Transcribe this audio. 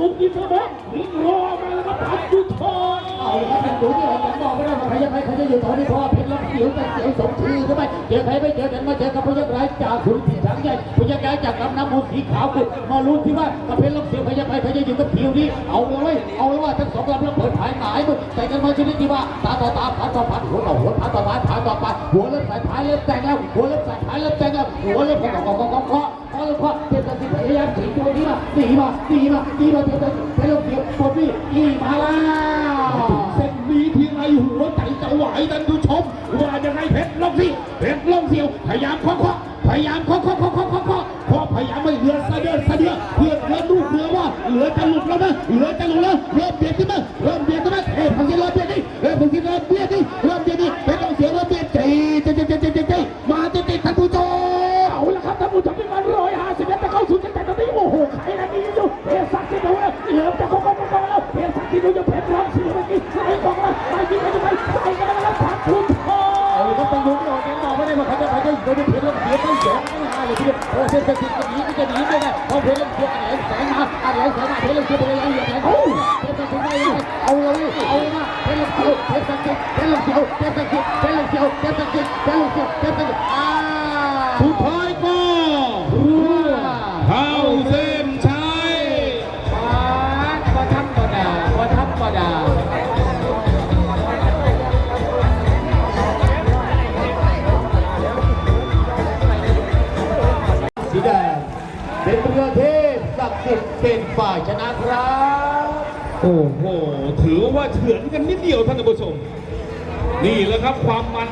สูงอินทนนท์วิ่งรอมาแล้วครับพันยุทธรเอาละครับเป็นดูนี่ผมบอกไม่ได้ว่าใครจะไปใครจะอยู่ตอนนี้พราะว่าเพชรรับเสียวแต่เสียวสองทีเข้าไปเจอใครไม่เจอกันมาเจอกับพยักร้ายจากขุนผีช้างใหญ่พยักร้ายจากลำน้ำมูลสีขาวกุดมาลุ้นที่ว่ากับเพชรรับเสียวพยักร้ายใครจะอยู่กับผิวนี้เอาเลยเอาเลยว่าทั้งสองลำแล้วเปิดผายหมายมึงใส่กันมาชนิดที่ว่าตาต่อตาผาต่อผาหัวต่อหัวผาต่อผาผาต่อผาหัวเริ่มใส่ผายเริ่มแต่งแล้วหัวเริ่มใส่ผายเริ่มแต่งแล้วหัวเริ่มเคาะเคาะเคาะเคาะเคาะเคาะเคาะเทพสิทธิ์พยายามถี ตีมาตีมาตีมาหนีมาเทพสิทธิ์เพชรรับเสียวปวดนี่ตีมาแล้วเส้นนี้ทีไรหัวใจจะไหวท่านผู้ชม ว่ายังไงเพชรลงสิเพชรลงเสียวพยายามเคาะเคาะพยายามเคาะเคาะเคาะเคาะเคาะเคาะเพราะพยายามไม่เหลือสะเดือสะเดือเพื่อเพื่อลูกเรือว่าเหลือจะหลุดแล้วนะเหลือจะหลุดแล้วเริ่มเบียดขึ้นมา ทธิ์ดูจะเพชรลงเสียวเมื่อกี้ใส่กองแล้วไปยิงไปจะไปใส่กันแล้วผักคุณทอเอาเลยครับต้องดูไม่ออกยังบอกไม่ได้มาเขาจะไปได้อยู่ในเพลแล้วเสียไม่เสียไม่หาเลยทีเดียวโอ้เส้นสถิตจะหนีก็จะหนีไม่ได้พอเพราะเพลเสียอะไรแสงมาอะไรแสงมาเพลเสียไปเลยอย่างเงี้ยโอ้เพลสถิตไม่ได้เอาเลยเอามาเพลเสียวเพลสถิตเพลเสียวเพล เป็นเรือเทพศักดิ์สิทธิ์เป็นฝ่ายชนะครับ โอ้โห ถือว่าเฉือนกันนิดเดียวท่านผู้ชม นี่แหละครับความมัน